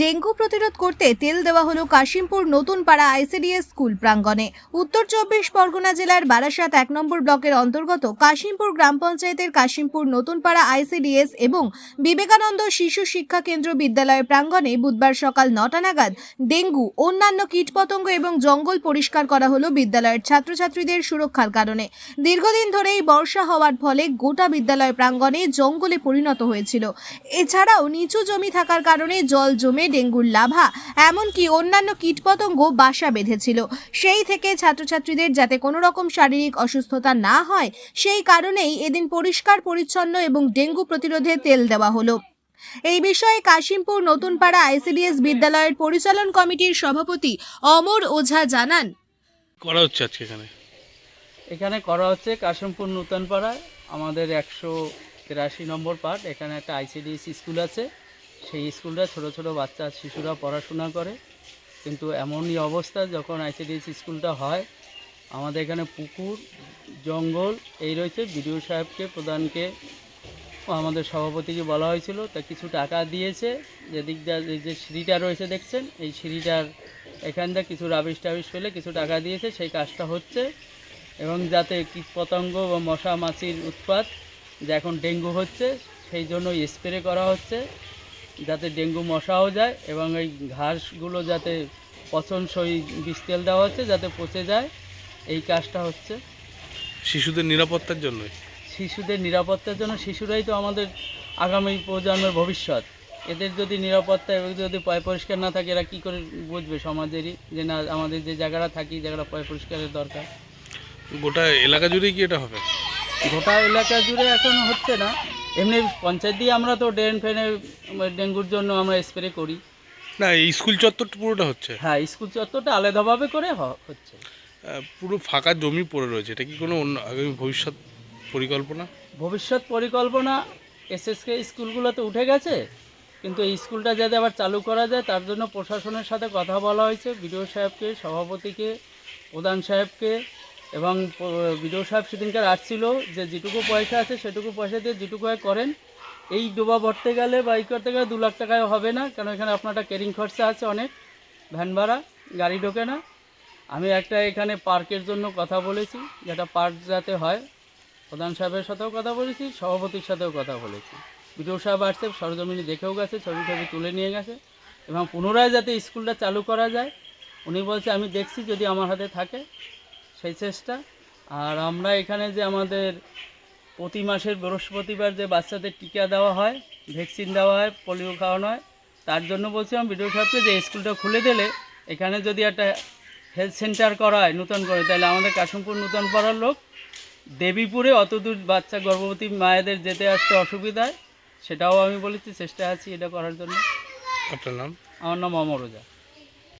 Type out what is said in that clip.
Dengue প্রতিরোধ করতে তেল দেওয়া হলো কাশিমপুর নতুন পাড়া আইসিডিএস স্কুল প্রাঙ্গণে। উত্তর চব্বিশ পরগনা জেলার বারাসাত এক নম্বর ব্লকের অন্তর্গত কাশিমপুর গ্রাম পঞ্চায়েতের কাশিমপুর নতুন পাড়া আইসিডিএস এবং বিবেকানন্দ শিশু শিক্ষা কেন্দ্র বিদ্যালয়ের প্রাঙ্গণে বুধবার সকাল নটা নাগাদ ডেঙ্গু, অন্যান্য কীটপতঙ্গ এবং জঙ্গল পরিষ্কার করা হলো বিদ্যালয়ের ছাত্রছাত্রীদের সুরক্ষার কারণে। দীর্ঘদিন ধরেই বর্ষা হওয়ার ফলে গোটা বিদ্যালয় প্রাঙ্গণে জঙ্গলে পরিণত হয়েছিল। এছাড়াও নিচু জমি থাকার কারণে জল জমে ডেঙ্গুর লাভা এমনকি অন্যান্য কীটপতঙ্গ বাসা বেঁধেছিল। সেই থেকে ছাত্রছাত্রীদের যাতে কোনো রকম শারীরিক অসুস্থতা না হয় সেই কারণেই এদিন পরিষ্কার পরিচ্ছন্ন এবং ডেঙ্গু প্রতিরোধে তেল দেওয়া হলো। এই বিষয়ে কাশিমপুর নতুনপাড়া আইসিডিএস বিদ্যালয়ের পরিচালন কমিটির সভাপতি অমর ওঝা জানান। করা হচ্ছে আজকে এখানে? এখানে করা হচ্ছে কাশিমপুর নূতনপাড়ায়। আমাদের একশো তিরাশি নম্বর পার্ট। এখানে একটা আইসিডিএস স্কুল আছে। সেই স্কুলটা ছোট ছোট বাচ্চা শিশুরা পড়াশোনা করে। কিন্তু এমনই অবস্থা যখন আইসিডিএস স্কুলটা হয়, আমাদের এখানে পুকুর, জঙ্গল, এই রয়েছে। বিডিও সাহেবকে, প্রধানকে আমাদের সভাপতিকে বলা হয়েছিল। তা কিছু টাকা দিয়েছে। যেদিক দিয়ে যে সিঁড়িটা রয়েছে দেখছেন, এই সিঁড়িটার এখানটা কিছু রাবিশ টাবিশ ফেলে কিছু টাকা দিয়েছে। সেই কাজটা হচ্ছে এবং যাতে কীট পতঙ্গ বা মশা মাছির উৎপাত যে এখন ডেঙ্গু হচ্ছে, সেই জন্য স্প্রে করা হচ্ছে। যাতে ডেঙ্গু মশাও যায় এবং এই ঘাসগুলো যাতে পচনসই বিষ তেল দেওয়া হচ্ছে যাতে পচে যায়। এই কাজটা হচ্ছে। শিশুদের নিরাপত্তার জন্যই? শিশুদের নিরাপত্তার জন্য শিশুরাই তো আমাদের আগামী প্রজন্মের ভবিষ্যৎ। এদের যদি নিরাপত্তা এবং যদি পয় পরিষ্কার না থাকে এরা কী করে বুঝবে সমাজেরই যে না আমাদের যে জায়গাটা থাকি জায়গাটা পয় পরিষ্কারের দরকার? গোটা এলাকা জুড়েই কি এটা হবে? গোটা এলাকা জুড়ে এখন হচ্ছে না। এমনি পঞ্চায়েত দিয়ে আমরা তো ড্রেন ফেনে ডেঙ্গুর জন্য আমরা স্প্রে করি। না স্কুল চত্বরটা পুরোটা হচ্ছে? হ্যাঁ স্কুল চত্বরটা আলাদাভাবে করে হচ্ছে। পুরো ফাঁকা জমি পড়ে রয়েছে এটা কি কোনো অন্য আগামী ভবিষ্যৎ পরিকল্পনা? ভবিষ্যৎ পরিকল্পনা এসএসকে স্কুলগুলোতে উঠে গেছে কিন্তু এই স্কুলটা যাতে আবার চালু করা যায় তার জন্য প্রশাসনের সাথে কথা বলা হয়েছে। বিডিও সাহেবকে সভাপতিকে প্রধান সাহেবকে এবং বিডিও সাহেব সেদিনকার আসছিল যে যেটুকু পয়সা আছে সেটুকু পয়সা দিয়ে যেটুকু হয় করেন। এই ডোবা ভরতে গেলে বা এই করতে গেলে দু লাখ টাকায় হবে না কারণ এখানে আপনার একটা ক্যারিং খরচা আছে অনেক, ভ্যান ভাড়া, গাড়ি ঢোকে না। আমি একটা এখানে পার্কের জন্য কথা বলেছি, যেটা পার্ক যাতে হয়, প্রধান সাহেবের সাথেও কথা বলেছি, সভাপতির সাথেও কথা বলেছি। বিডিও সাহেব আসছে, সরজমিনী দেখেও গেছে, ছবি ছবি তুলে নিয়ে গেছে, এবং পুনরায় যাতে স্কুলটা চালু করা যায়, উনি বলছে, আমি দেখছি যদি আমার হাতে থাকে। সেই চেষ্টা। আর আমরা এখানে যে আমাদের প্রতি মাসের বৃহস্পতিবার যে বাচ্চাদের টিকা দেওয়া হয় ভ্যাকসিন দেওয়া হয় পোলিও খাওয়ানো হয় তার জন্য বলছিলাম বিডিও সাহেবকে যে স্কুলটা খুলে দিলে এখানে যদি একটা হেলথ সেন্টার করা হয় নতুন করে তাহলে আমাদের কাশিমপুর নূতন পাড়ার লোক দেবীপুরে অত দূর বাচ্চা গর্ভবতী মায়েদের যেতে আসতে অসুবিধায় সেটাও আমি বলেছি চেষ্টা আছি এটা করার জন্য। আপনার নাম? আমার নাম অমরোজা